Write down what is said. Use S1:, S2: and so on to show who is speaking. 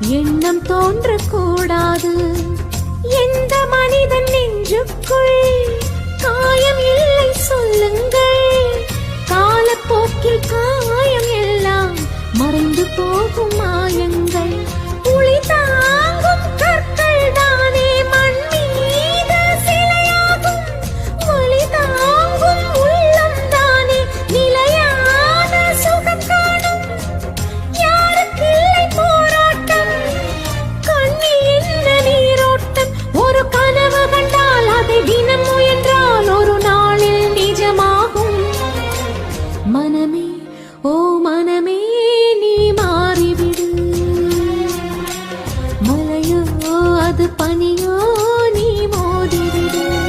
S1: எண்ணம் தோன்றக்கூடாது. எந்த மனிதன் நெஞ்சுக்குள் காயம் இல்லை சொல்லுங்கள். காலப்போக்கில் காயம் எல்லாம் மறைந்து போகும் மாயங்கள். మనమే ఓ